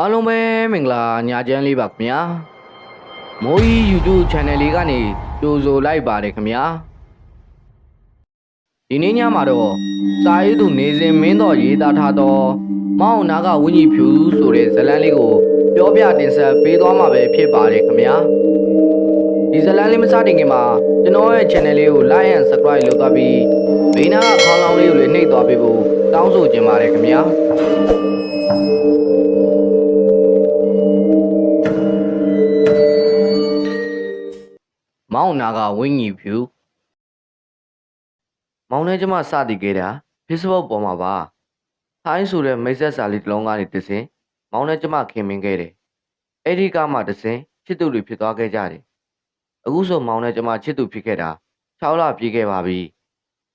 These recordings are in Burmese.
အားလုံးပဲမင်္ဂလာညချမ်းလေးပါခင်ဗျာမိုးကြီး YouTube channel လေးကနေကြိုဆိုလိုက်ပါတယ်ခင်ဗျာဒီနေ့ညမှာတော့စာရေးသူနေစဉ်မင်းတော်ရေးသားထားသောမောင်နာကဝင်းကြီးဖြူဆိုတဲ့ဇာတ်လမ်းလေးကိုပြောပြတင်ဆက်ပေးသွားမှာပဲဖြစ်ပါတယ်ခင်ဗျာဒီဇာတ်လမ်းလေးမစတင်ခင်မှာကျွန်တော်ရဲ့ channel လေးကို like and subscribe လုပ်သွားပြီးဘေးနားကခေါင်းလောင်းလေးကိုလည်းနှိပ်သွားပေးဖို့တောင်းဆိုချင်ပါတယ်ခင်ဗျာ မောင်နာကဝင်းကြီးဖြူမောင်နဲ့ကျမစတည်ခဲ့တာ Facebook ပေါ်မှာပါထိုင်းဆိုတဲ့မိတ်ဆက်စာလေးတစ်လုံးကနေတစ်စင်မောင်နဲ့ကျမခင်မင်ခဲ့တယ်အဲ့ဒီကမှတစ်စင်ချစ်သူတွေဖြစ်သွားခဲ့ကြတယ်အခုဆိုမောင်နဲ့ကျမချစ်သူဖြစ်ခဲ့တာ6လပြည့်ခဲ့ပါပြီ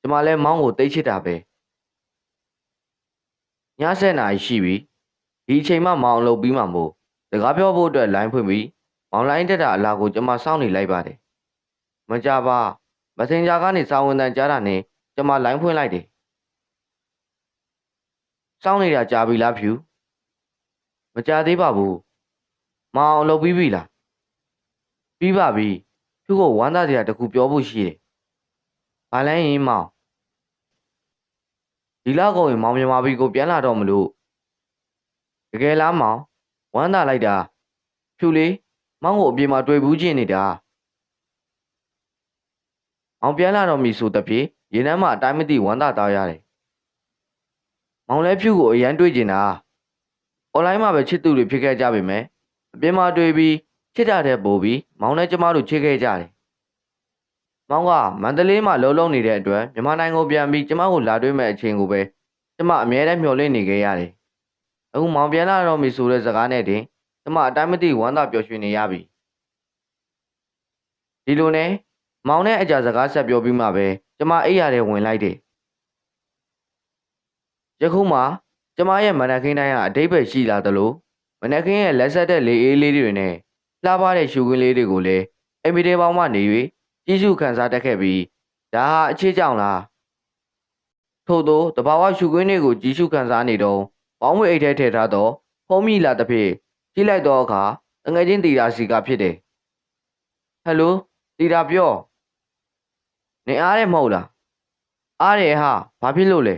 ကျမလည်းမောင်ကိုတိတ်ချစ်တာပဲည7နာရီရှိပြီဒီအချိန်မှမောင်အလုပ်ပြီးမှမို့စကားပြောဖို့အတွက်လိုင်းဖွင့်ပြီးမောင်လိုင်းတက်တာအလားကိုကျမစောင့်နေလိုက်ပါတယ် မကြပါမစင်ဂျာကနေစာဝန်တန်ကြားတာနဲ့ကျမလိုင်းဖွင့်လိုက်တယ်စောင်းနေတာကြာပြီလားဖြူမကြသေးပါဘူးမအောင်လုပ်ပြီးပြီလားပြီးပါပြီဖြူကိုဝမ်းသာစရာတစ်ခုပြောဖို့ရှိတယ်ဘာလဲရင်မောင်ဒီလောက်ကုန်ရင်မောင်မြန်မာပြည်ကိုပြန်လာတော့မလို့တကယ်လားမောင်ဝမ်းသာလိုက်တာဖြူလေးမောင်ကိုအပြင်မှာတွေ့ဘူးချင်းနေတာ အောင်ပြန်လာတော့မီဆိုတဖြင့်ရေနမ်းမှာအတိုင်းမသိဝမ်းသာတောင်းရတယ်။မောင်လဲဖြူကိုအရန်တွေးကျင်တာ။ online မှာပဲချစ်သူတွေဖြစ်ခဲ့ကြပေမဲ့အပြင်မှာတွေ့ပြီးချစ်တာတဲ့ပို့ပြီးမောင်နဲ့ကျမတို့ချစ်ခဲ့ကြတယ်။မောင်ကမန္တလေးမှာလုံးလုံးနေတဲ့အတွက်မြန်မာနိုင်ငံကိုပြန်ပြီးကျမကိုလာတွေ့မဲ့အချိန်ကိုပဲကျမအမြဲတမ်းမျှော်လင့်နေခဲ့ရတယ်။အခုမောင်ပြန်လာတော့မီဆိုတဲ့စကားနဲ့တင်ကျမအတိုင်းမသိဝမ်းသာပျော်ရွှင်နေရပြီ။ဒီလိုနဲ့ မောင်နဲ့အကြစကားဆက်ပြောပြီးမှပဲကျမအိပ်ရတဲ့ဝင်လိုက်တယ်ယခုမှကျမရဲ့မနက်ခင်းတိုင်းကအတိတ်ပဲရှိလာသလိုမနက်ခင်းရဲ့လက်ဆက်တဲ့လေအေးလေးတွေနဲ့လှပတဲ့ရှူခင်းလေးတွေကိုလည်းအိမ်မီတဲပေါင်းမှနေ၍ကြီးစုခန်းစားတက်ခဲ့ပြီးဒါဟာအခြေကြောင်လားထို့သောတဘာဝရှူခင်းတွေကိုကြီးစုခန်းစားနေတော့ပေါင်းဝဲအိတ်ထဲထည့်ထားသောဖုံးမိလာတစ်ဖြစ်ကြည့်လိုက်တော့အခါငွေချင်းတီတာစီကဖြစ်တယ်ဟယ်လိုတီတာပြော နေအားရမဟုတ်လားအားရဟာဘာဖြစ်လို့လဲ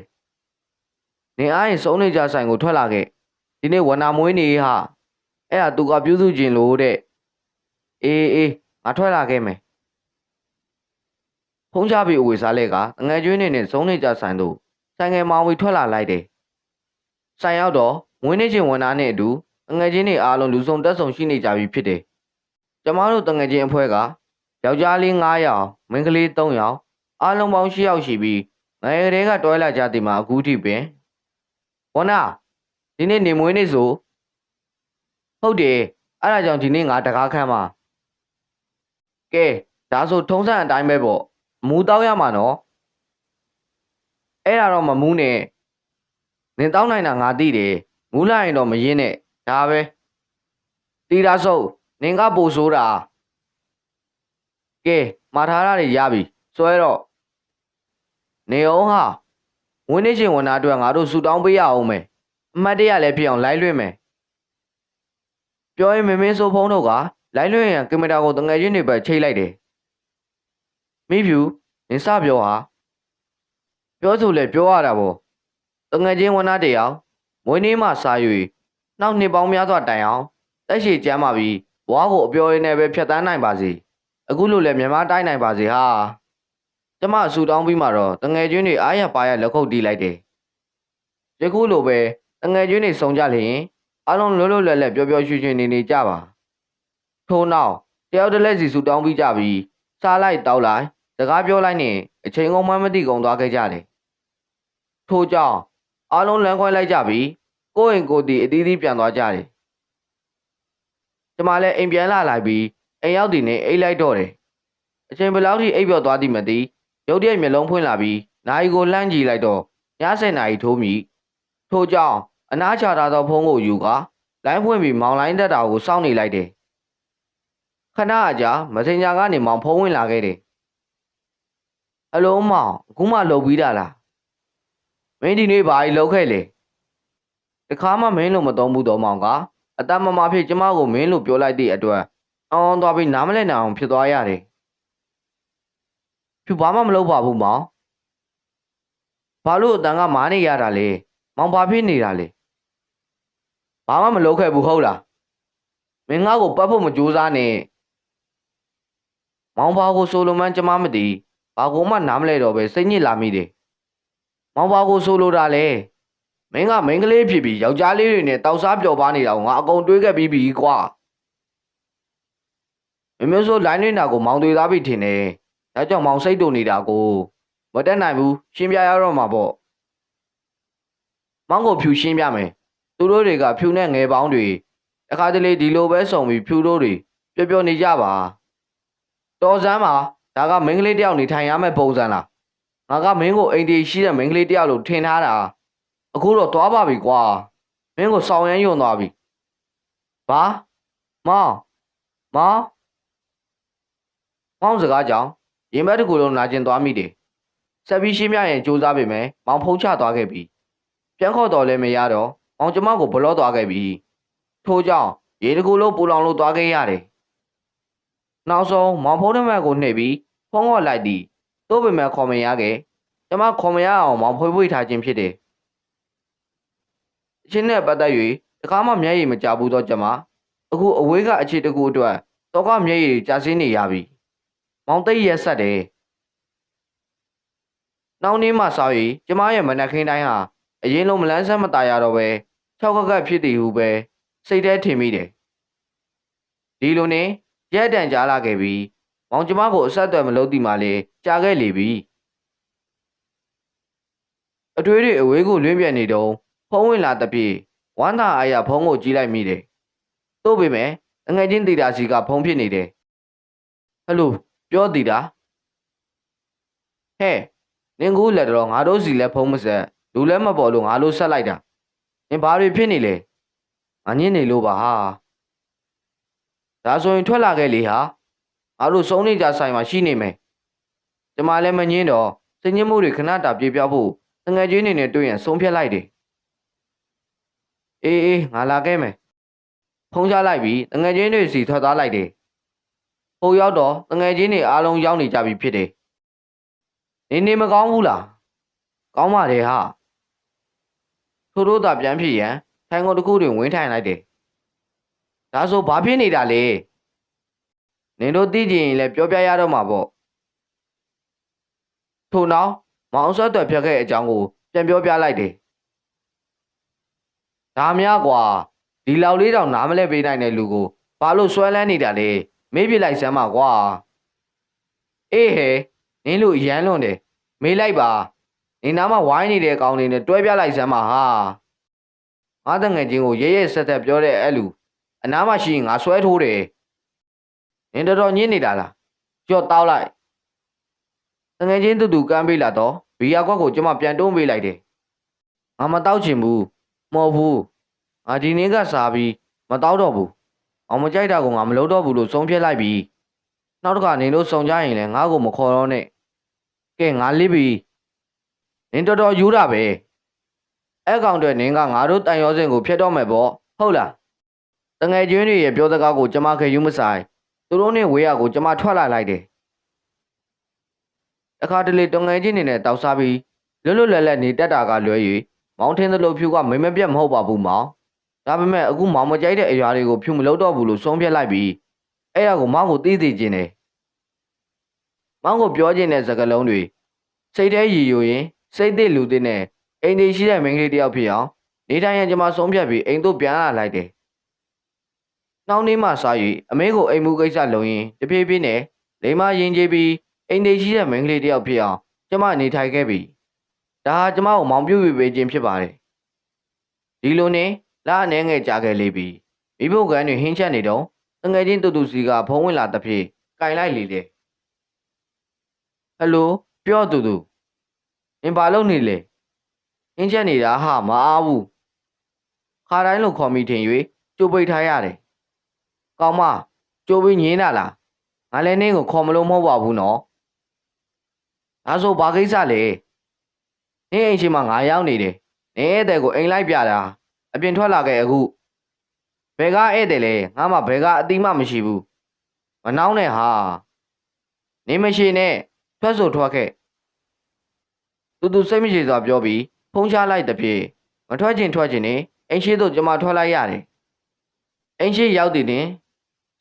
နေအားရင်စုံးနေကြဆိုင်ကိုထွက်လာခဲ့ဒီနေ့ဝနာမွေးနေဟာအဲ့ဒါသူကပြုစုခြင်းလို့တဲ့အေးအေးငါထွက်လာခဲ့မယ်ဖုံးချပြီးအဝေစားလဲကငွေကျွေးနေနဲ့စုံးနေကြဆိုင်တို့ဆိုင်ငယ်မောင်ဝီထွက်လာလိုက်တယ်ဆိုင်ရောက်တော့မွေးနေခြင်းဝန်သားနဲ့အတူငွေချင်းတွေအားလုံးလူစုံတက်ဆုံရှိနေကြပြီဖြစ်တယ်ကျမတို့တငွေချင်းအဖွဲက ယောက်ျားလေး9ယောက်မိန်းကလေး3ယောက်အားလုံးပေါင်း10ယောက်ရှိပြီးငယ်ကလေးကတွဲလာကြသည်မှာအခုထိပင်ဝနာဒီနေ့နေမွေးနေ့ဆိုဟုတ်တယ်အဲ့ဒါကြောင့်ဒီနေ့ငါတကားခမ်းမှာကဲဒါဆိုထုံးစံအတိုင်းပဲပေါ့မူတောက်ရမှာနော်အဲ့ဒါတော့မမူးနဲ့နင်တောက်နိုင်တာငါသိတယ်မူးလိုက်ရင်တော့မရင်းနဲ့ဒါပဲတီတာဆုပ်နင်ကပို့ဆိုးတာ ကဲမှာထားတာတွေရပြီစွဲတော့နေအောင်ဟာဝင်းနေချင်းဝန်သားအတွက်ငါတို့ဆူတောင်းပေးရအောင်မယ်အမတ်တရလည်းဖြစ်အောင်လိုက်လွှင့်မယ်ပြောရင်မင်းမင်းဆိုဖုံးတို့ကလိုက်လွှင့်ရန်ကင်မရာကိုတငယ်ချင်းတွေပဲချိတ်လိုက်တယ်မိဖြူနင်စပြောဟာပြောဆိုလဲပြောရတာပေါ့တငယ်ချင်းဝန်သားတယောက်မွေးနေ့မှစား၍နောက်နှစ်ပေါင်းများစွာတိုင်အောင်တက်ရှိကျမ်းပါပြီးဘွားကိုအပြောရင်းနဲ့ပဲဖြတ်တန်းနိုင်ပါစေ အခုလို့လဲမြန်မာတိုင်းနိုင်ပါစေဟာကျမဆူတောင်းပြီးမှတော့တငယ်ချင်းတွေအားရပါရလက်ခုပ်တီးလိုက်တယ်ယခုလိုပဲတငယ်ချင်းတွေစုံကြလျင်အားလုံးလွတ်လွတ်လပ်လပ်ပျော်ပျော်ရွှင်ရွှင်နေနေကြပါထို့နောက်တယောက်တစ်လက်စီဆူတောင်းပြီးကြပြီးစားလိုက်တောက်လိုက်စကားပြောလိုက်နဲ့အချိန်ကုန်မှမသိကုန်သွားခဲ့ကြတယ်ထို့ကြောင့်အားလုံးလမ်းခွဲလိုက်ကြပြီးကိုယ့်အိမ်ကိုယ်တီအသီးသီးပြန်သွားကြတယ်ကျမလည်းအိမ်ပြန်လာလိုက်ပြီး အိမ်ရောက်တည်နေအိတ်လိုက်တော့တယ်အချိန်ဘယ်လောက်ထိအိပ်ပျော်သွားသည်မသိရုတ်တရက်မျက်လုံးဖွင့်လာပြီးနိုင်ကိုလှမ်းကြည့်လိုက်တော့ည7နာရီထိုးမိထို့ကြောင့်အနားချထားသောဖုန်းကိုယူကာလိုင်းဖွင့်ပြီးမောင်လိုင်းတက်တာကိုစောင့်နေလိုက်တယ်ခဏအကြာမစင်ညာကနေမောင်ဖုန်းဝင်လာခဲ့တယ်အလုံးမောင်အခုမှလှုပ်ပြီးတာလားမင်းဒီနေ့ဘာကြီးလှုပ်ခဲ့လဲတခါမှမင်းလို့မသုံးဘူးတော့မောင်ကအတမမဖြစ်ကျမကိုမင်းလို့ပြောလိုက်သည့်အတွက် အောင်းသွားပြီးနားမလဲနိုင်အောင်ဖြစ်သွားရတယ်ဖြူဘာမှမလုပ်ပါဘူးမောင်ဘာလို့အတန်ကမာနေရတာလဲမောင်ဘာဖြစ်နေတာလဲဘာမှမလုပ်ခဲ့ဘူးဟုတ်လားမင်းငါ့ကိုပတ်ဖို့မကြိုးစားနဲ့မောင်ဘာကိုဆိုလိုမှန်းကျမမသိဘာကိုမှနားမလဲတော့ပဲစိတ်ညစ်လာမိတယ်မောင်ဘာကိုဆိုလိုတာလဲမင်းကမိန်းကလေးဖြစ်ပြီးယောက်ျားလေးတွေနဲ့တောက်စားပျော်ပါနေတာကိုငါအကုန်တွေးခဲ့ပြီးပြီကွာ မမျိုးဆိုလိုင်းနေတာကိုမောင်တွေသားပြီထင်တယ်ဒါကြောင့်မောင်စိတ်တုန်နေတာကိုမတက်နိုင်ဘူးရှင်းပြရတော့မှာပေါ့မောင်ကိုဖြူရှင်းပြမယ်သူတို့တွေကဖြူနဲ့ငယ်ပေါင်းတွေတခါတလေဒီလိုပဲစုံပြီးဖြူတို့တွေပျော်ပျော်နေကြပါတော်စမ်းပါဒါကမိန်းကလေးတယောက်နေထိုင်ရမယ့်ပုံစံလားငါကမင်းကိုအိမ်တီရှိတဲ့မိန်းကလေးတယောက်လို့ထင်ထားတာအခုတော့သွားပါပြီကွာမင်းကိုစောင်းရမ်းယွန်သွားပြီဘာမောင်မောင် မောင်စကားကြောင့်ရင်ဘတ်တစ်ခုလုံးနာကျင်သွားမိတယ်ဆက်ပြီးရှင်းပြရင်စူးစမ်းပေမယ်မောင်ဖုံးချသွားခဲ့ပြီပြန်ခေါ်တော်လည်းမရတော့မောင်ကျမကိုဘလော့သွားခဲ့ပြီထို့ကြောင့်ရေတစ်ခုလုံးပူလောင်လို့သွားခဲ့ရတယ်နောက်ဆုံးမောင်ဖုံးနှမကိုနှိပ်ပြီးဖုံးခေါ်လိုက်သည်သို့ပေမဲ့ခေါ်မရခဲ့ကျမခေါ်မရအောင်မောင်ဖွေးဖွေးထားခြင်းဖြစ်တယ်အချင်းနဲ့ပတ်သက်၍တကားမှမျက်ရည်မကြဘူးတော့ကျမအခုအဝေးကအခြေတစ်ခုအတွက်တော့ကမျက်ရည်ကြာစင်းနေရပြီ မောင်သိပ်ရက်ဆက်တယ်နောက်နေ့မှစောက်ရီကျမရဲ့မနက်ခင်းတိုင်းဟာအရင်လုံးမလန်းဆန်းမตายရတော့ပဲ၆ခက်ခက်ဖြစ်တည်ဟုပဲစိတ်ထဲထင်မိတယ်ဒီလိုနဲ့ရက်တန်ကြားလာခဲ့ပြီးမောင်ကျမကိုအဆက်အသွယ်မလုပ်တိမှလေကြာခဲ့လေပြီအတွေးတွေအဝေးကိုလွင့်ပြက်နေတော့ဖုံးဝင်လာတဲ့ပြေဝမ်းသာအားရဖုံးကိုကြီးလိုက်မိတယ်တို့ပေမဲ့အငယ်ချင်းတီတာစီကဖုံးဖြစ်နေတယ်ဟယ်လို ပြောတီတာဟဲ့နင်ကူလက်တော့ငါတို့စီလဲဖုံးမဆက်လူလဲမပေါ်လို့ငါလို့ဆက်လိုက်တာနင်ဘာတွေဖြစ်နေလဲငါညင်းနေလို့ပါဟာဒါဆိုရင်ထွက်လာခဲ့လေဟာငါတို့စုံနေကြဆိုင်မှာရှိနေမယ်ကျမလည်းမငင်းတော့စင်ညစ်မှုတွေခဏတာပြေပြောက်ဖို့ငငယ်ချင်းနေနဲ့တွေ့ရင်ဆုံးဖြတ်လိုက်တယ်အေးအေးငါလာခဲ့မယ်ဖုံးချလိုက်ပြီးငငယ်ချင်းတွေစီထွက်သွားလိုက်တယ် ဟိုရောက်တော့ငငယ်ချင်းတွေအားလုံးရောက်နေကြပြီဖြစ်တယ်နေနေမကောင်းဘူးလားကောင်းပါတယ်ဟာထို့တို့သာပြန်ဖြစ်ရန်ထိုင်ကုန်တစ်ခုတွင်ဝင်းထိုင်လိုက်တယ်ဒါဆိုဘာဖြစ်နေတာလဲနင်တို့သိကြရင်လည်းပြောပြရတော့မှာပေါ့ထို့နောက်မောင်ဆွတ်တော်ဖြတ်ခဲ့အကြောင်းကိုပြန်ပြောပြလိုက်တယ်ဒါများကွာဒီလောက်လေးတောင်နားမလဲပေးနိုင်တဲ့လူကိုဘာလို့ဆွဲလန်းနေတာလဲ မေးပြလိုက်စမ်းပါကွာအေးဟဲနင်းလို့ရမ်းလွန်တယ်မေးလိုက်ပါနင်နားမှာဝိုင်းနေတဲ့ကောင်တွေနဲ့တွဲပြလိုက်စမ်းပါဟာငါတငယ်ချင်းကိုရဲရဲဆက်ဆက်ပြောတဲ့အဲ့လူအနားမှာရှိရင်ငါဆွဲထိုးတယ်နင်တော်တော်ညင်းနေတာလားကြော့တောက်လိုက်တငယ်ချင်းတူတူကမ်းပေးလာတော့ဘီယာကွက်ကိုကျမပြန်တွန်းပေးလိုက်တယ်ငါမတောက်ချင်ဘူးမဟုတ်ဘူးငါဒီနေ့ကစားပြီးမတောက်တော့ဘူး အောင်မကြိုက်တာကိုငါမလုပ်တော့ဘူးလို့ဆုံးဖြတ်လိုက်ပြီနောက်တစ်ခါနေလို့စုံကြရင်လည်းငါ့ကိုမခေါ်တော့နဲ့ကဲငါလစ်ပြီနင်တော်တော်ယူတာပဲအဲ့ကောင်တွေနင်ကငါတို့တန်ရောစင်ကိုဖျက်တော့မယ်ပေါ့ဟုတ်လားတငယ်ချင်းတွေရဲ့ပြောစကားကိုကျမခေယူမဆိုင်သူတို့နဲ့ဝေးရကိုကျမထွက်လာလိုက်တယ်တခါတလေတငယ်ချင်းတွေနဲ့တောက်စားပြီးလွတ်လွတ်လပ်လပ်နေတက်တာကလွဲ၍မောင်ထင်းသလိုဖြူကမိမပြတ်မဟုတ်ပါဘူးမောင် ဒါပေမဲ့အခုမောင်မကြိုက်တဲ့အရာတွေကိုဖြူမလုပ်တော့ဘူးလို့ဆုံးဖြတ်လိုက်ပြီးအဲ့ရကိုမောင်ကိုသိသိချင်းတယ်မောင်ကိုပြောခြင်းတဲ့စကားလုံးတွေစိတ်ထဲရည်ယူရင်စိတ်သစ်လူသစ်နဲ့အိမ်ကြီးရှိတဲ့မိန်းကလေးတယောက်ဖြစ်အောင်နေတိုင်းရန်ကျမဆုံးဖြတ်ပြီးအိမ်တို့ပြန်လာလိုက်တယ်။နောက်နေ့မှစား၍အမေကိုအိမ်မှုကိစ္စလုံရင်တပြေးပြေးနဲ့လိမ္မာရင်ကျေးပြီးအိမ်ကြီးရှိတဲ့မိန်းကလေးတယောက်ဖြစ်အောင်ကျမနေထိုင်ခဲ့ပြီ။ဒါဟာကျမကိုမောင်ပြုတ်ပေးခြင်းဖြစ်ပါတယ်။ဒီလိုနဲ့ လာအနေငယ်ကြာခဲ့လေပြီ။မိဖို့ကန်တွေဟင်းချက်နေတော့ငယ်ချင်းတူတူစီကဖုံးဝင်လာတဲ့ဖြစ်ကင်လိုက်လေလေ။ဟယ်လိုပြောတူတူအင်းဘာလုပ်နေလဲအင်းချက်နေတာဟာမအားဘူးခါတိုင်းလို့ခေါ်မိထင်၍ကြိုးပိတ်ထားရတယ်ကောင်းမကြိုးပြီးညင်းတာလားငါလည်းနင်းကိုခေါ်မလို့မဟုတ်ပါဘူးနော်ဒါဆိုဘာကိစ္စလဲနင်းအိမ်ရှိမှငါရောက်နေတယ်နင်းရဲ့တဲ့ကိုအိမ်လိုက်ပြတာ အပြင်ထွက်လာခဲ့အခုဘဘယ်ကဧည့်တယ်လဲငါမှဘယ်ကအတိမမရှိဘူးမနှောင်းနဲ့ဟာနေမရှိနဲ့ထွက်ဆိုထွက်ခဲ့သူသူစိတ်မရှိစွာပြောပြီးဖုံးချလိုက်တဲ့ပြေမထွက်ချင်ထွက်ချင်နေအိမ်ရှိသို့ကျမထွက်လိုက်ရတယ်အိမ်ရှိရောက်တည်တင်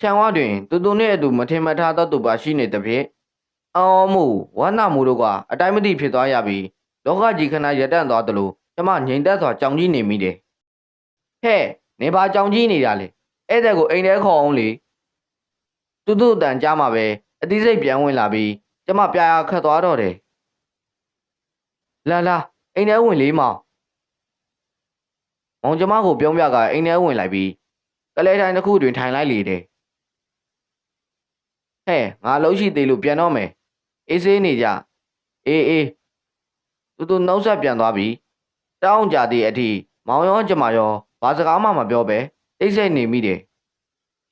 ခြံဝတွင်သူသူနှင့်အတူမထင်မထားသောသူပါရှိနေတဲ့ပြေအော်မှုဝမ်းနာမှုတို့ကအတိုင်းမသိဖြစ်သွားရပြီးလောကကြီးခဏရတန့်သွားသလိုကျမငြိမ်သက်စွာကြောင်ကြီးနေမိတယ် ဟဲ့နေပါကြောင်ကြီးနေတာလေဧည့်သည်ကိုအိမ်ထဲခေါ်အောင်လေသူတို့အတန်ကြားမှာပဲအသိစိတ်ပြန်ဝင်လာပြီးကျမပြာရခတ်သွားတော့တယ်လာလာအိမ်ထဲဝင်လေးမောင်မောင်ကျမကိုပြုံးပြကအိမ်ထဲဝင်လိုက်ပြီးကလေးတိုင်းတစ်ခုတွင်ထိုင်လိုက်လေတယ်ဟဲ့ငါလုံးရှိသေးလို့ပြန်တော့မယ်အေးဆေးနေကြအေးအေးသူတို့နှုတ်ဆက်ပြန်သွားပြီးတောင်းကြသည့်အထိမောင်ရောကျမရော ဘာစကားမှမပြောပဲတိတ်ဆိတ်နေမိတယ်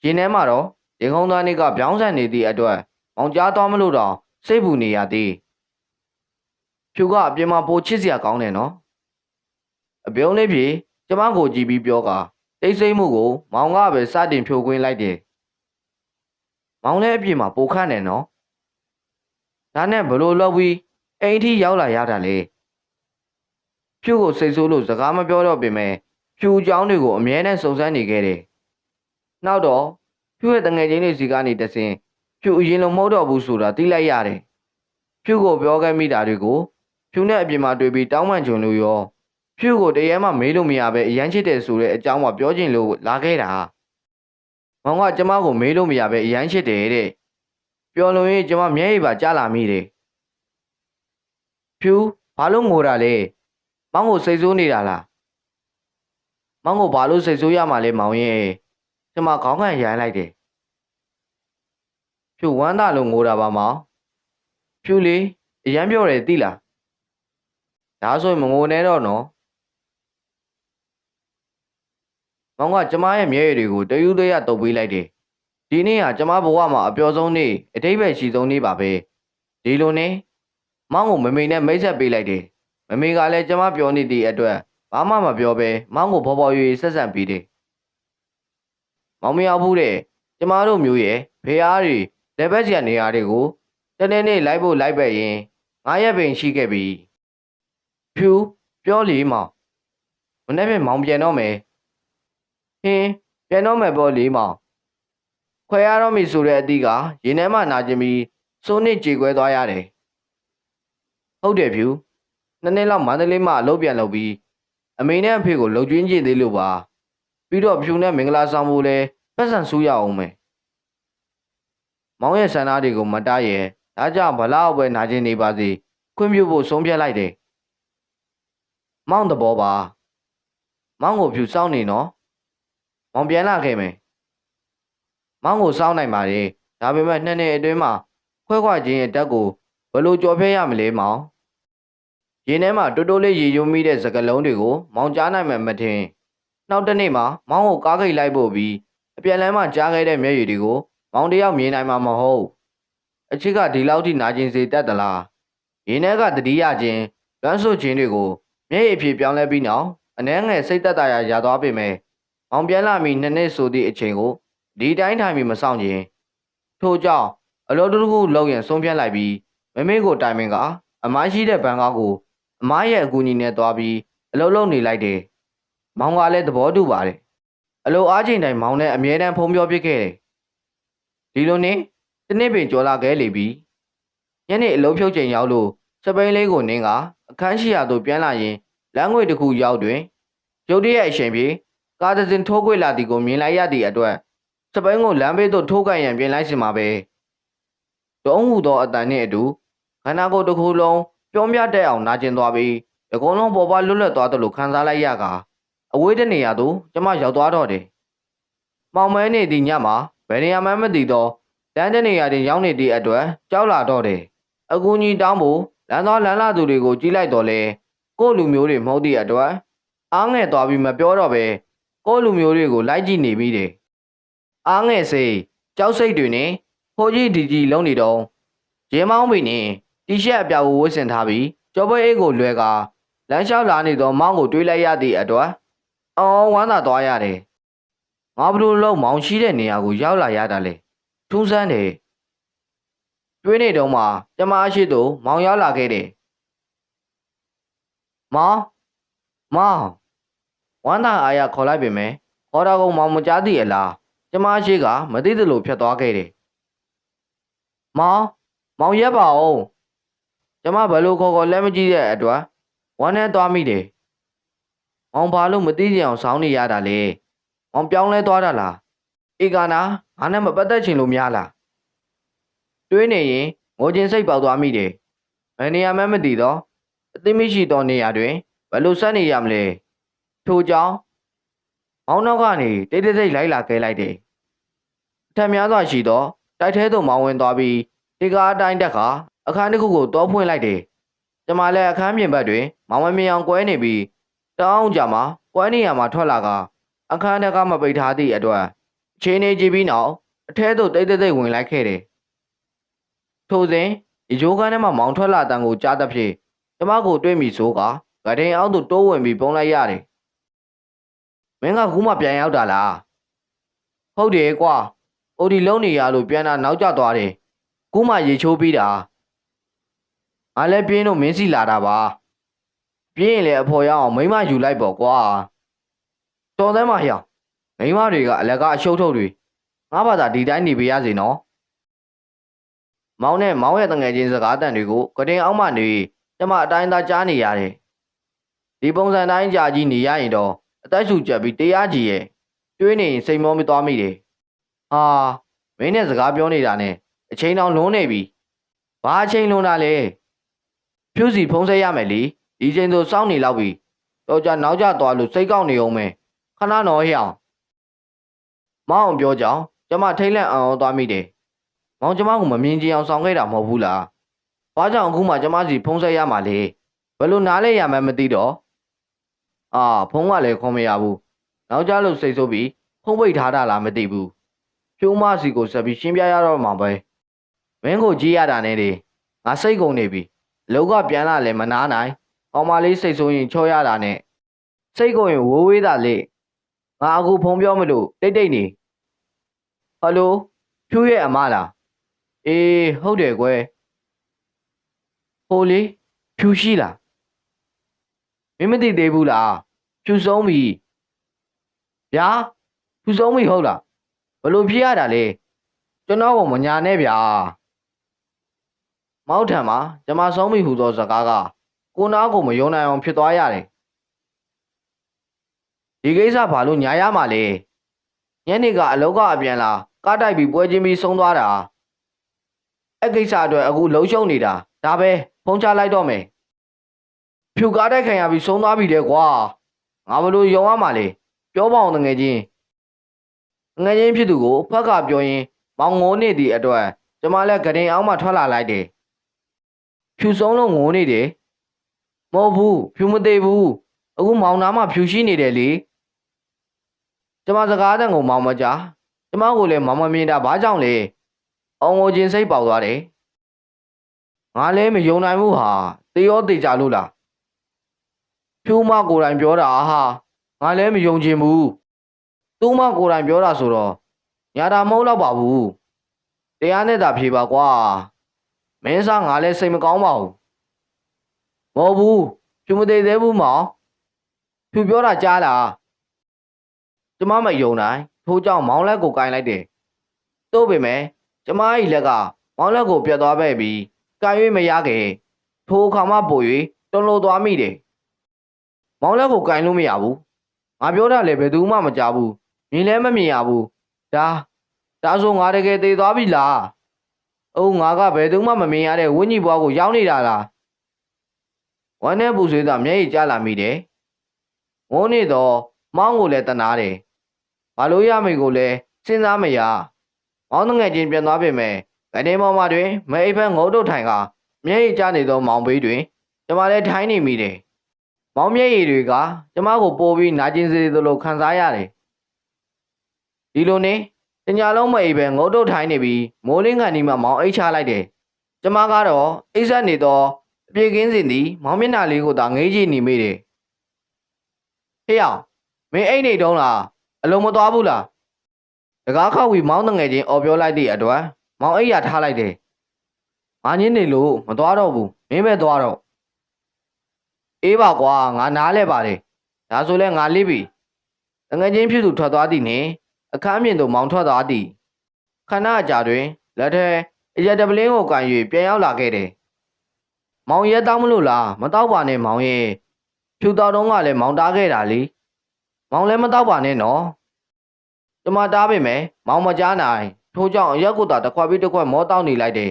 ရင်ထဲမှာတော့ရေခုံးသားနေကပြောင်းဆန်နေသည့်အတွက်မောင်ကြားသွားမလို့တော့စိတ်ပူနေရသည်ဖြူကအပြင်မှာပိုချစ်စရာကောင်းတယ်နော်အပြုံးလေးပြေကျမကိုကြည့်ပြီးပြောကတိတ်ဆိတ်မှုကို မောင်ကပဲစတင်ဖြိုခွင်းလိုက်တယ်မောင်လည်းအပြင်မှာပိုခန့်တယ်နော်ဒါနဲ့ဘလို့လောက်ပြီးအိမ်ထိရောက်လာရတာလေဖြူကိုစိတ်ဆိုးလို့စကားမပြောတော့ပြင်မဲ့ ဖြူချောင်းတွေကိုအမြဲတမ်းစုံစမ်းနေခဲ့တယ်။နောက်တော့ဖြူရဲ့တငယ်ချင်းတွေစီကနေတဆင်ဖြူအရင်လိုမဟုတ်တော့ဘူးဆိုတာသိလိုက်ရတယ်။ဖြူကိုပြောခဲ့မိတာတွေကိုဖြူနဲ့အပြင်မှာတွေ့ပြီးတောင်းပန်ချွန်လို့ရောဖြူကိုတရဲမှမေးလို့မရပဲအရန်ချစ်တယ်ဆိုတဲ့အကြောင်းကပြောချင်လို့လာခဲ့တာ။မောင်ကကျမကိုမေးလို့မရပဲအရန်ချစ်တယ်တဲ့။ပျော်လွန်ရင်ကျမမျက်ရည်ပါကျလာမိတယ်။ဖြူဘာလို့ငိုတာလဲ။မောင်ကိုစိတ်ဆိုးနေတာလား မောင်ကိုဘာလို့စိတ်ဆိုးရမှာလဲမောင်ရဲ့ကျမခေါင်းကန်ရိုင်းလိုက်တယ်ဖြူဝမ်းသာလို့ငိုတာပါမောင်ဖြူလေးအရန်ပြောတယ်သိလားဒါဆိုရင်မငိုနဲ့တော့နော်မောင်ကကျမရဲ့မျက်ရည်တွေကိုတယူးတရတုပ်ပေးလိုက်တယ်ဒီနေ့ဟာကျမဘဝမှာအပျော်ဆုံးနေ့အတိတ်ပဲရှိဆုံးနေ့ပါပဲဒီလိုနဲ့မောင်ကိုမမေနဲ့မိတ်ဆက်ပေးလိုက်တယ်မမေကလည်းကျမပြောနေသည့်အတွက် ဘာမှမပြောဘဲမောင်ကိုဖော်ဖော်ရွရွဆက်ဆက်ပြီးတယ်မောင်မရောက်ဘူးတဲ့ကျမတို့မျိုးရဲ့ဖေအားတွေလက်ဘက်စီကနေရာတွေကိုတနေ့နေ့လိုက်ဖို့လိုက်ပဲ့ရင်ငါရက်ပင်ရှိခဲ့ပြီဖြူပြောလီမောင်မနေ့ကမောင်ပြန်တော့မယ်ဟင်းပြန်တော့မယ်ပေါ့လီမောင်ခွဲရတော့ပြီဆိုတဲ့အသီးကရင်ထဲမှာနာကျင်ပြီးစိုးနစ်ကြေခွဲသွားရတယ်ဟုတ်တယ်ဖြူနှစ်နှစ်လောက်မန္တလေးမှာအလုပ်ပြန်လုပ်ပြီး အမေနဲ့အဖေကိုလှုပ်ကျွင်းကြည့်သေးလို့ပါပြီးတော့ဖြူနဲ့မင်္ဂလာဆောင်ဖို့လဲပတ်စံဆူးရအောင်မယ်မောင်ရဲ့ဆန္ဒတွေကိုမတားရဲဒါကြောင့်ဘလောက်ပဲနာကျင်နေပါစေခွင့်ပြုဖို့ဆုံးဖြတ်လိုက်တယ်မောင်တဘောပါမောင်ကိုဖြူစောင်းနေနော်မောင်ပြန်လာခဲ့မယ်မောင်ကိုစောင်းနိုင်ပါလေဒါပေမဲ့နှစ်နှစ်အတွင်းမှာခွဲခွာခြင်းရဲ့တက်ကိုဘယ်လိုကြော်ဖျက်ရမလဲမောင် ရင်ထဲမှာတိုးတိုးလေးရေယုံမိတဲ့စကလုံးတွေကိုမောင်ကြားနိုင်မှမထင်နောက်တစ်နေ့မှာမောင်ကိုကားဂိတ်လိုက်ဖို့ပြီးအပြန်လမ်းမှာကြားခဲ့တဲ့မျက်ရည်တွေကိုမောင်တယောက်မြင်နိုင်မှာမဟုတ်အချစ်ကဒီလောက်ထိနာကျင်စေတတ်သလားရင်းထဲကတတိယချင်းလွမ်းဆွခြင်းတွေကိုမျက်ရည်အဖြစ်ပြောင်းလဲပြီးနောက်အနှဲငယ်စိတ်သက်သာရာရသွားပေမဲ့မောင်ပြန်လာပြီးနှစ်နှစ်ဆိုသည့်အချိန်ကိုဒီတိုင်းထိုင်ပြီးမဆောင်ခြင်းထို့ကြောင့်အလောတူတူလုံရင်ဆုံးဖြတ်လိုက်ပြီးမမေကိုတိုင်ပင်ကအမားရှိတဲ့ဘန်ကောက်ကို အမားရဲ့အကူအညီနဲ့သွားပြီးအလုပ်လုပ်နေလိုက်တယ်။မောင်ကလည်းသဘောတူပါတယ်။အလုပ်အားချိန်တိုင်းမောင်နဲ့အမြဲတမ်းဖုံးပြောပြခဲ့တယ်။ဒီလိုနဲ့တနေ့ပင်ကြော်လာခဲ့လေပြီ။ညနေအလုပ်ဖြုတ်ချိန်ရောက်လို့စပိန်လေးကိုနင်းကအခန်းရှိရာသို့ပြန်လာရင်လမ်းငွေတစ်ခုရောက်တွင်ရုတ်တရက်အချိန်ပြေကားတစ်စင်ထိုးခွေလာသည်ကိုမြင်လိုက်ရသည့်အတွက်စပိန်ကိုလမ်းဘေးသို့ထိုးကန်ရန်ပြင်လိုက်စင်ပါပဲ။တုံးဟူသောအတန်နှင့်အတူခန္ဓာကိုယ်တစ်ခုလုံး ပြုံးပြတဲ့အောင်နာကျင်သွားပြီးအကုန်လုံးပေါ်ပါလွတ်လပ်သွားတယ်လို့ခံစားလိုက်ရကအဝေးတဲ့နေရာသို့ကျမရောက်သွားတော့တယ်။မောင်မဲနေသည့်ညမှာဘယ်နေရာမှမသိတော့လမ်းတဲ့နေရာတွင်ရောက်နေသည့်အတွက်ကြောက်လာတော့တယ်။အကူကြီးတောင်းဖို့လမ်းသွားလမ်းလာသူတွေကိုကြီးလိုက်တော့လေကို့လူမျိုးတွေမဟုတ်သည့်အတွက်အားငယ်သွားပြီးမပြောတော့ပဲကို့လူမျိုးတွေကိုလိုက်ကြည့်နေပြီးတယ်။အားငယ်စိတ်ကြောက်စိတ်တွေနဲ့ဟိုကြီးဒီကြီးလုံးနေတော့ရဲမောင်းမိနဲ့ တီရှက်အပြောက်ကိုဝတ်ဆင်ထားပြီးကြောပွဲအိတ်ကိုလွဲကာလမ်းလျှောက်လာနေသောမောင်းကိုတွေးလိုက်ရသည့်အတွက်အော်ဝမ်းသာသွားရတယ်ငငါဘလို့လုံးမောင်ရှိတဲ့နေရာကိုရောက်လာရတာလေထူးဆန်းတယ်တွင်းနေတုန်းမှာကျမအရှိတို့မောင်ရောက်လာခဲ့တယ်မောင်မောင်ဝမ်းသာအားရခေါ်လိုက်ပြီမယ်ခေါ်တာကမောင်မကြားသိရလားကျမအရှိကမသိသလိုဖြတ်သွားခဲ့တယ်မောင်မောင်ရက်ပါဦး ကျမဘယ်လိုခေါ်ခေါ်လက်မကြည့်တဲ့အတွက်ဝမ်းနဲ့သွားမိတယ်မောင်ဘာလို့မသိကြအောင်စောင်းနေရတာလဲ။အောင်ပြောင်းလဲသွားတာလား။ဧကနာငါနဲ့မပတ်သက်ချင်လို့များလား။တွေးနေရင်ငိုချင်းစိတ်ပေါက်သွားမိတယ်။ဘယ်နေရာမှမသိတော့အသိမရှိသောနေရာတွင်ဘယ်လိုဆက်နေရမလဲ။ထို့ကြောင့်မောင်းနောက်ကနေတိတ်တိတ်တိတ်လိုက်လာခဲ့လိုက်တယ်။အထက်များစွာရှိသောတိုက်ထဲသို့မောင်းဝင်သွားပြီး ဧကအတိုင်းတက်ကအခန်းတစ်ခုကိုတောဖွင့်လိုက်တယ်။ကျမလည်းအခန်းပြင်ဘက်တွင်မောင်မမြင်အောင်ကွဲနေပြီးတောင်းကြမှာကွဲနေရမှာထွက်လာကအခန်းထဲကမပိတ်ထားသည့်အတွက်အချိန်နေကြည့်ပြီးနောက်အထဲသို့တိတ်တိတ်တိတ်ဝင်လိုက်ခဲ့တယ်။ထိုစဉ်ဒီဂျိုးကန်းထဲမှာမောင်ထွက်လာတန်ကိုကြားသဖြင့်ကျမကိုတွေးမိဆိုကဂဒိန်အောက်သို့တိုးဝင်ပြီးပုံလိုက်ရတယ်။မင်းကခုမှပြန်ရောက်တာလား။ဟုတ်တယ်ကွာ။အိုဒီလုံးနေရလို့ပြန်လာနောက်ကျသွားတယ်။ ခုမှရေချိုးပြီးတာ။ငါလည်းပြင်းလို့မင်းစီလာတာပါ။ပြင်းရင်လည်းအဖော်ရအောင်မိမယူလိုက်ပေါ့ကွာ။တော်သမ်းမဟျောင်မိန်းမတွေကအလကားအရှုပ်ထုတ်တွေငါဘာသာဒီတိုင်းနေပေးရစီနော်မောင်နဲ့မောင်ရဲ့တငယ်ချင်းစကားတန်တွေကိုကတင်အောင်မှနေကျမအတိုင်းသားကြားနေရတယ်ဒီပုံစံတိုင်းကြာကြီးနေရရင်တော့အသက်ရှူကြက်ပြီးတရားကြီးရဲ့တွေးနေရင်စိတ်မောမသွားမိတယ်ဟာမင်းနဲ့စကားပြောနေတာနဲ့ အချိန်တောင်လွန်းနေပြီဘာအချိန်လွန်းတာလဲဖြူစီဖုံးဆက်ရမယ်လीဒီချိန်ဆိုစောင့်နေလောက်ပြီတော့ကြနောက်ကျသွားလို့စိတ်ကောက်နေအောင်မယ်ခဏတော့ဟဲ့အောင်မောင်အောင်ပြောကြောင်းကျမထိတ်လန့်အောင်သွားမိတယ်မောင်ကျမကမမြင်ကြအောင်ဆောင်ခဲ့တာမဟုတ်ဘူးလားဘာကြောင့်အခုမှကျမစီဖုံးဆက်ရမှာလဲဘယ်လိုနားလဲရမှန်းမသိတော့အာဖုံးကလည်းခေါ်မရဘူးနောက်ကြလို့စိတ်ဆိုးပြီးဖုံးပိတ်ထားတာလားမသိဘူးဖြိုးမစီကိုဆက်ပြီးရှင်းပြရတော့မှာပဲ မင်းကိုကြည့်ရတာနဲ့လေငါစိတ်ကုန်နေပြီအလောက်ကပြန်လာလဲမနာနိုင်အောင်မလေးစိတ်ဆိုးရင်ချောရတာနဲ့စိတ်ကုန်ရင်ဝိုးဝေးတာလေငါအခုဖုံပြောမလို့တိတ်တိတ်နေဟယ်လိုဖြူရဲ့အမလားအေးဟုတ်တယ်ကွယ်ဟိုလေဖြူရှိလားမင်းမသိသေးဘူးလားဖြူဆုံးပြီဗျာဖြူဆုံးပြီဟုတ်လားဘလို့ဖြစ်ရတာလဲကျွန်တော်ကမညာနဲ့ဗျာ မောက်ထံမှာကျမဆုံးပြီဟူသောစကားကကိုနာကိုမယုံနိုင်အောင်ဖြစ်သွားရတယ်ဒီကိစ္စဘာလို့ညာရမှာလဲညနေကအလောကအပြန်လာကားတိုက်ပြီးပွဲချင်းပြီးဆုံးသွားတာအဲ့ကိစ္စအတွက်အခုလုံးရှုံနေတာဒါပဲဖုံးချလိုက်တော့မယ်ဖြူကားတိုက်ခံရပြီးဆုံးသွားပြီတဲ့ကွာငါဘလို့ယုံရမှာလဲပြောပါအောင်တငယ်ချင်းငယ်ချင်းဖြစ်သူကိုဖက်ကပြောရင်မောင်ငိုနေသည့်အတွက်ကျမလည်းဂရင်အောင်မှထွက်လာလိုက်တယ် ဖြူဆုံးလုံးငိုနေတယ်မဟုတ်ဘူးဖြူမသေးဘူးအခုမောင်နာမှဖြူရှိနေတယ်လေကျမစကားတန်ကိုမောင်မကြားကျမကိုလည်းမောင်မမြင်တာဘာကြောင့်လဲအောင်ကိုချင်းစိတ်ပေါက်သွားတယ်ငါလည်းမယုံနိုင်ဘူးဟာတေရောတေကြလို့လားဖြူမကိုယ်တိုင်ပြောတာဟာငါလည်းမယုံချင်ဘူးသူမကိုယ်တိုင်ပြောတာဆိုတော့ညာတာမဟုတ်တော့ပါဘူးတရားနဲ့သာဖြေပါကွာ မင်းစားငါလည်းစိတ်မကောင်းပါဘူးမဟုတ်ဘူးဖြူမသေးသေးဘူးမောင်ဖြူပြောတာကြားလားကျမမယုံနိုင်ထို့ကြောင့်မောင်းလက်ကိုကင်လိုက်တယ်။သို့ပေမဲ့ကျမ၏လက်ကမောင်းလက်ကိုပြတ်သွားပဲပြီးကင်၍မရခဲ့ထိုအခါမှပို၍တွန်းလို့သွားမိတယ်။မောင်းလက်ကိုကင်လို့မရဘူး။ငါပြောတာလည်းဘယ်သူမှမကြားဘူး။မြင်လည်းမမြင်ရဘူး။ဒါဒါဆိုငါတကယ်သေသွားပြီလား။ အုံးငါကဘယ်သူမှမမြင်ရတဲ့ဝင်းကြီးဘွားကိုရောက်နေတာလား။ဝမ်းနဲ့ပူဆွေးသာမျက်ရည်ကျလာမိတယ်။ငိုးနေတော့မောင်းကိုလည်းတနာတယ်။ဘာလို့ရမိကိုလည်းစဉ်းစားမရ။မောင်းငယ်ချင်းပြန်သွားပြီမဲ့ကနေမောင်မတွင်မအိပ်ဖက်ငုံတို့ထိုင်ကမျက်ရည်ကျနေသောမောင်ဘေးတွင်ကျမလည်းထိုင်းနေမိတယ်။မောင်မျက်ရည်တွေကကျမကိုပိုးပြီးနာကျင်စေသလိုခံစားရတယ်။ဒီလိုနေ တညာလုံးမအိပ်ပဲငုံတို့ထိုင်နေပြီးမိုးလင်းကန်ဒီမှာမောင်အိတ်ချလိုက်တယ်။ကျမကတော့အိတ်ဆက်နေသောအပြေကင်းစင်သည်မောင်မျက်နှာလေးကိုသာငေးကြည့်နေမိတယ်။ဟေ့အောင်မင်းအိတ်နေတုံးလားအလုံးမသွားဘူးလားကားခောက်ပြီးမောင်းတငယ်ချင်းအော်ပြောလိုက်သည့်အတွက်မောင်အိယာထားလိုက်တယ်ငါညင်းနေလို့မသွားတော့ဘူးမင်းပဲသွားတော့အေးပါကွာငါနားလဲပါတယ်ဒါဆိုလဲငါလိပြီတငယ်ချင်းဖြစ်သူထွက်သွားသည်နှင့် အခန်းပြင်သို့မောင်းထွက်သွားသည်ခဏအကြာတွင်လက်ထဲအရက်တပလင်းကိုကန်၍ပြန်ရောက်လာခဲ့တယ်မောင်ရဲတောင်းမလို့လားမတောက်ပါနဲ့မောင်ရဲ့ဖြူတော်တုံးကလည်းမောင်တားခဲ့တာလေမောင်လည်းမတောက်ပါနဲ့နော်ကျမတားပေမဲ့မောင်မကြားနိုင်ထို့ကြောင့်အရက်ကိုသာတစ်ခွက်ပြီးတစ်ခွက်မောတောက်နေလိုက်တယ်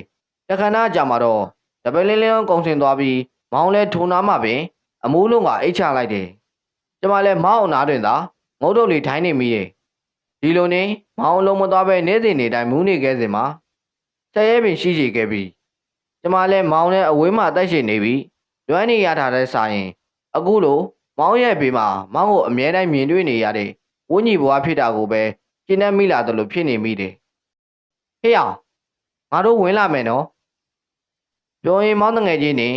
တခဏကြာမှာတော့တပလင်းလင်းကုံစင်သွားပြီးမောင်လဲထုံနာမှပင် အမိုးလုံးကအိတ်ချလိုက်တယ်ကျမလဲမောင်အနာတွင်သာငုတ်တုတ်လေးထိုင်းနေမိရဲ့ ဒီလိုနေမောင်အလုံးမသွားပဲနေ့စဉ်နေ့တိုင်းမူးနေခဲ့စဉ်မှာဆက်ရဲပင်ရှိရှိခဲ့ပြီးကျမလဲမောင်နဲ့အဝေးမှတိုက်ရှိနေပြီးလွမ်းနေရထားတဲ့စာရင် အခုလိုမောင်ရဲ့ဘေးမှာမောင်ကိုအမြဲတမ်းမြင်တွေ့နေရတဲ့ဝင်းကြီးဘွားဖြစ်တာကိုပဲကျင်းနေမိလာတယ်လို့ဖြစ်နေမိတယ်။ဟေ့အောင်ငါတို့ဝင်လာမယ်နော်။ပြောရင်မောင်းတငယ်ချင်းနေ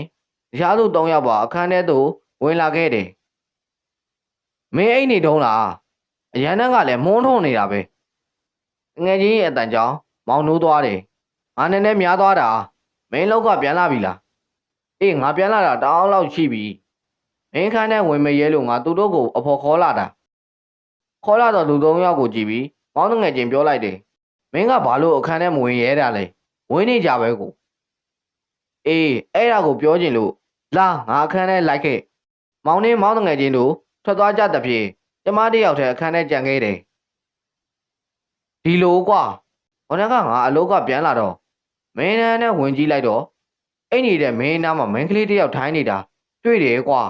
ရှားသူ၃ယောက်ပါအခန်းထဲသို့ဝင်လာခဲ့တယ်။မင်းအိတ်နေတုံးလား။ အရန်တန်းကလည်းမုန်းထုံနေတာပဲ။ငယ်ချင်းရဲ့အတန်ကြောင့်မောင်းနိုးသွားတယ်။ငါနဲ့နဲ့များသွားတာမင်းလောက်ကပြန်လာပြီလား။အေးငါပြန်လာတာတောင်းလောက်ရှိပြီ။မင်းခန်းထဲဝင်မရဲလို့ငါသူတို့ကိုအဖော်ခေါ်လာတာ။ခေါ်လာတော့လူသုံးယောက်ကိုကြည့်ပြီးမောင်းတငယ်ချင်းပြောလိုက်တယ်မင်းကဘာလို့အခန်းထဲမဝင်ရဲတာလဲဝင်နေကြပဲကိုအေးအဲ့ဒါကိုပြောချင်လို့လာငါအခန်းထဲလိုက်ခဲ့မောင်နေမောင်းတငယ်ချင်းတို့ထွက်သွားကြတဲ့ဖြင့် ကျမတယောက်တည်းအခန်းထဲကြံခဲ့တယ်ဒီလိုကွာဟိုကငါအလုပ်ကပြန်လာတော့မင်းနန်းနဲ့ဝင်ကြည့်လိုက်တော့အိတ်နေတဲ့မင်းနားမှာမင်းကလေးတယောက်ထိုင်းနေတာတွေ့တယ်ကွာ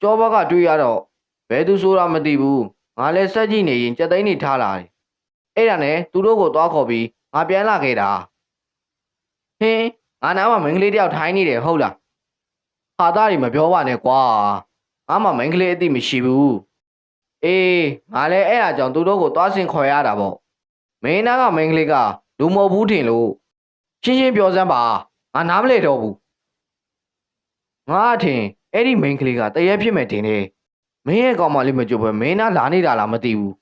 ကြောဘကတွေ့ရတော့ဘယ်သူဆိုတာမသိဘူးငါလည်းစက်ကြည့်နေရင်ကြက်သိန်းနေထားလာတယ်။အဲ့ဒါနဲ့သူတို့ကိုသွားခေါ်ပြီးငါပြန်လာခဲ့တာ။ဟင်းငါနားမှာမင်္ဂလေးတယောက်ထိုင်းနေတယ်ဟုတ်လား။ဟာသားတွေမပြောပါနဲ့ကွာ။ငါမှမင်္ဂလေးအသိမရှိဘူး။ အေးငါလည်းအဲ့ဒါကြောင့်သူတို့ကိုသွားဆင်ခေါ်ရတာပေါ့။မင်းနားကမင်္ဂလေးကလူမဟုတ်ဘူးထင်လို့ရှင်းရှင်းပြောစမ်းပါ။ငါနားမလဲတော့ဘူး။ငါအထင်အဲ့ဒီမင်္ဂလေးကတရေဖြစ်မဲ့တင်တယ်။မင်းရဲ့ကောင်မလေးမကြိုပဲမင်းနာလာနေတာလားမသိဘူး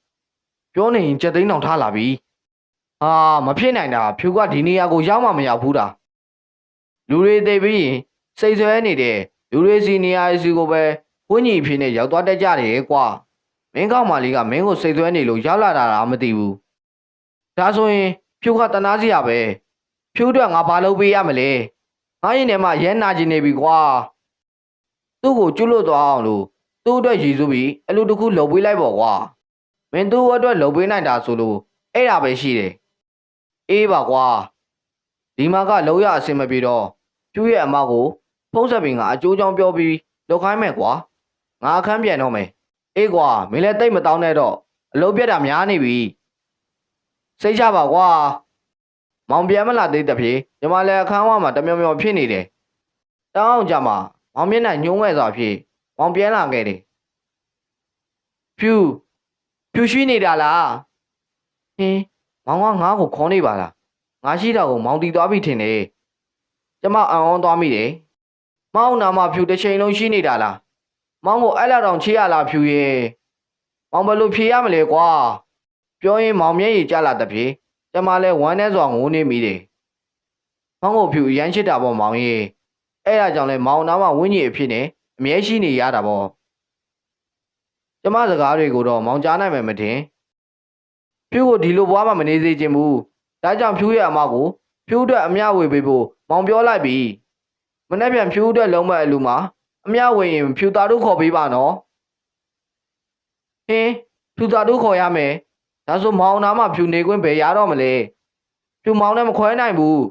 ပြောနေရင်ကြက်သိန်းတောင်ထားလာပြီဟာမဖြစ်နိုင်တာဖြူကဒီနေရာကိုရောက်မှမရောက်ဘူးတာလူတွေသိပြီးရင်စိတ်ဆွဲနေတဲ့လူတွေစီနေရာစီကိုပဲဝင်းကြီးဖြစ်နေရောက်သွားတတ်ကြတယ်ကွာ မင်းကောင်မလေးကမင်းကိုစိတ်ဆွဲနေလို့ရောက်လာတာလားမသိဘူးဒါဆိုရင်ဖြူကတနာစီရပဲဖြူအတွက်ငါဘာလုပ်ပေးရမလဲငါရင်ထဲမှာရဲနာကျင်နေပြီကွာသူ့ကိုကျွတ်လွတ်သွားအောင်လို့သူ့အတွက်ရည်စူးပြီးအလူတစ်ခုလှုပ်ပေးလိုက်ပေါ့ကွာမင်းသူ့အတွက်လှုပ်ပေးနိုင်တာဆိုလို့အဲ့ဒါပဲရှိတယ်အေးပါကွာဒီမှာကလောရအစင်မပြေတော့ကျူးရဲ့အမကိုဖုံးဆက်ပြီးငါအကျိုးချောင်းပြောပြီးလောက်ခိုင်းမယ်ကွာငါအခန်းပြန်တော့မယ် အေးကွာမင်းလည်းတိတ်မတောင်းနဲ့တော့အလုပ်ပြတ်တာများနေပြီစိတ်ချပါကွာမောင်ပြန်မလာသေးတဲ့ဖြေညီမလည်းအခန်းဝမှာတမျောမျောဖြစ်နေတယ်တောင်းအောင်ကြမှာမောင်မျက်နှာညှိုးငဲ့စွာဖြေ။မောင်ပြန်လာခဲ့တယ်။ဖြူဖြူရှိနေတာလား။ဟင်းမောင်ကငါ့ကိုခေါ်နေပါလား။ငါရှိတာကိုမောင်တီသွားပြီထင်တယ်။ကျမအံ့ဩသွားမိတယ်။မောင်နာမဖြူတစ်ချိန်လုံးရှိနေတာလား။ မောင်ကိုအဲ့လောက်တောင်ချေရလားဖြူရဲ့။မောင်ဘယ်လိုဖြေရမလဲကွာ။ပြောရင်မောင်မျက်ရည်ကျလာတဲ့ဖြေကျမလည်းဝမ်းနဲ့စွာငိုနေမိတယ်။မောင်ကိုဖြူအရမ်းချစ်တာပေါ့မောင်ရဲ့။အဲ့ဒါကြောင့်လဲမောင်နာမဝင်းကြီးအဖြစ်နဲ့အမြဲရှိနေရတာပေါ့ကျမစကားတွေကိုတော့မောင်ကြားနိုင်မယ်မထင်ဖြူကိုဒီလိုဘွားမှမနေစေချင်ဘူးဒါကြောင့်ဖြူရဲ့အမကိုဖြူအတွက်အမျှဝေပေးဖို့မောင်ပြောလိုက်ပြီမနေ့ပြန်ဖြူအတွက်လုံးမဲ့အလူမှာ အမျှဝေရင်ဖြူသားတို့ခေါ်ပေးပါနော်ဟင်းဖြူသားတို့ခေါ်ရမယ်ဒါဆိုမောင်နာမှဖြူနေခွင့်ဘယ်ရတော့မလဲဖြူမောင်နဲ့မခွဲနိုင်ဘူး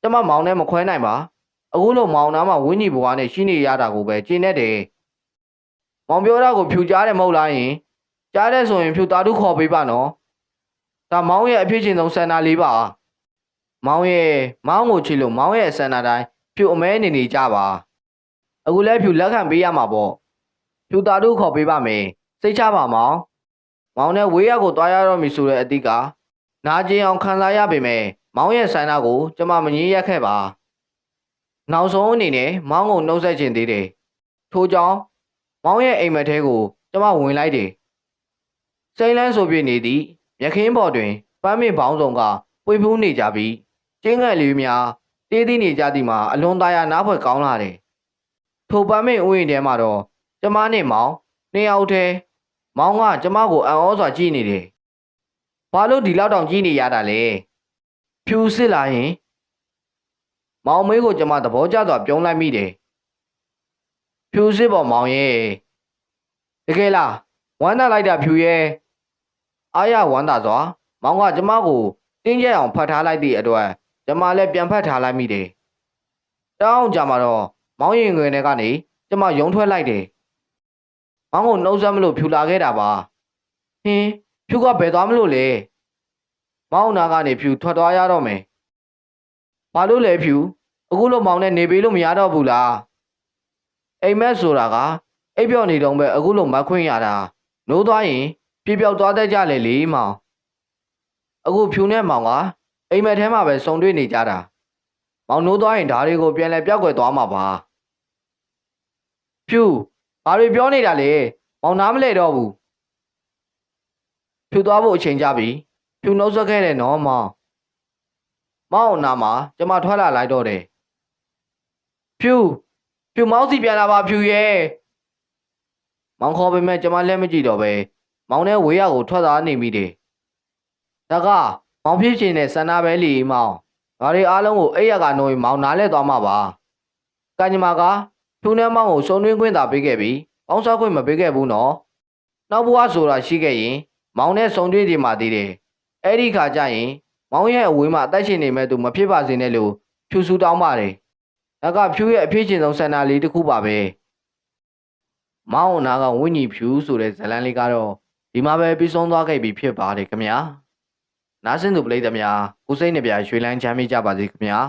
ကျမမောင်နဲ့မခွဲနိုင်ပါအခုလိုမောင်နာမှာဝင်းကြီးဘွားနဲ့ရှိနေရတာကိုပဲကျင်းနေတယ်။မောင်ပြောတာကိုဖြူကြားတယ်မဟုတ်လားယင်။ကြားတယ်ဆိုရင်ဖြူသားတို့ခေါ်ပေးပါနော်။ဒါမောင်ရဲ့အဖြစ်ချင်းဆုံးဆန္ဒလေးပါ။မောင်ရဲ့မောင်ကိုချစ်လို့မောင်ရဲ့ဆန္ဒတိုင်း ဖြူအမဲနေနေကြပါ။အခုလဲဖြူလက်ခံပေးရမှာပေါ့။ဖြူသားတို့ခေါ်ပေးပါမယ်။စိတ်ချပါမောင်။မောင်နဲ့ဝေးရကိုတွားရတော့မည်ဆိုတဲ့အသည့်ကနာကျင်အောင်ခံစားရပေမဲ့မောင်ရဲ့ဆန္ဒကိုကျမမငြင်းရက်ခဲ့ပါ။နောက်ဆုံးအနေနဲ့မောင်းကိုနှုတ်ဆက်ခြင်းသေးတယ်။ထို့ကြောင့်မောင်းရဲ့အိမ်မက်ထဲကိုကျမဝင်လိုက်တယ်။စိမ့်လန်းဆိုပြနေသည်ရခင်းပေါ်တွင်ပန်းမင်ပေါင်းဆောင်ကပွေဖူးနေကြပြီးကျင်းငယ်လေးများ တေးသီးနေကြသည်မှာအလွန်သားရနားဖွယ်ကောင်းလာတယ်ထိုပန်းမင်ဥယျာဉ်ထဲမှာတော့ကျမနဲ့မောင်နှစ်ယောက်တည်းမောင်ကကျမကိုအံ့ဩစွာကြည့်နေတယ်ဘာလို့ဒီလောက်တောင်ကြည့်နေရတာလဲဖြူစစ်လာရင်မောင်မေးကိုကျမသဘောကျစွာပြုံးလိုက်မိတယ်ဖြူစစ်ပေါ်မောင်ရဲ့တကယ်လားဝမ်းသာလိုက်တာဖြူရဲ့အားရဝမ်းသာစွာမောင်ကကျမကိုတင်းကျပ်အောင်ဖတ်ထားလိုက်သည့်အတွက် ကျမလည်းပြန်ဖတ်ထားလိုက်မိတယ်တောင်းကြမှာတော့မောင်ရင်ငွေတွေကနေကျမယုံထွက်လိုက်တယ်မောင်ကိုနှုတ်ဆက်မလို့ဖြူလာခဲ့တာပါဟင်းဖြူကဘယ်သွားမလို့လဲမောင်နာကနေဖြူထွက်သွားရတော့မယ်ဘာလို့လဲဖြူအခုလိုမောင်နဲ့နေပေးလို့မရတော့ဘူးလားအိမ်မက်ဆိုတာကအိပ်ပျော်နေတော့ပဲအခုလိုမခွင့်ရတာနိုးသွားရင်ပြပြောက်သွားတတ်ကြလေလေမောင်အခုဖြူနဲ့မောင်က အိမ်မက်ထဲမှာပဲစုံတွေ့နေကြတာမောင်နိုးသွားရင်ဓားတွေကိုပြန်လဲပြောက်ွယ်သွားမှာပါဖြူဘာတွေပြောနေတာလဲမောင်နားမလဲတော့ဘူးဖြူသွားဖို့အချိန်ကြပြီဖြူနှုတ်ဆက်ခဲ့တယ်နော်မောင်မောင်နာမှာကျမထွက်လာလိုက်တော့တယ်ဖြူဖြူမောင်းစီပြန်လာပါဖြူရဲ့မောင်ခေါ်ပေမဲ့ကျမလက်မကြည့်တော့ပဲမောင်နဲ့ဝေးရကိုထွက်သွားနေမိတယ်ဒါက မောင်ဖြစ်ချင်တဲ့ဆန္ဒပဲလီမောင်ဒါတွေအားလုံးကိုအဲ့ရကနိုးရင်မောင်နားလဲသွားမှာပါကညမာကဖြူနဲ့မောင်ကိုစုံတွင်းခွင့်သာပေးခဲ့ပြီးပေါင်းစားခွင့်မပေးခဲ့ဘူးနော်နောက်ဘဝဆိုတာရှိခဲ့ရင် မောင်နဲ့စုံတွင်းဒီမှာသေးတယ်အဲ့ဒီခါကျရင်မောင်ရဲ့အဝေးမှာအသက်ရှင်နေမဲ့သူမဖြစ်ပါစေနဲ့လို့ဖြူဆူတောင်းပါတယ်ဒါကဖြူရဲ့အဖြစ်ချင်းဆုံးဆန္ဒလေးတစ်ခုပါပဲမောင်အနာကဝိညာဉ်ဖြူဆိုတဲ့ဇလန်းလေးကတော့ဒီမှာပဲပြီးဆုံးသွားခဲ့ပြီဖြစ်ပါတယ်ခင်ဗျာ နားဆင်သူပရိသတ်များကိုစိတ်နှပြရွှေလန်းချမ်းမြေ့ကြပါစေခင်ဗျာ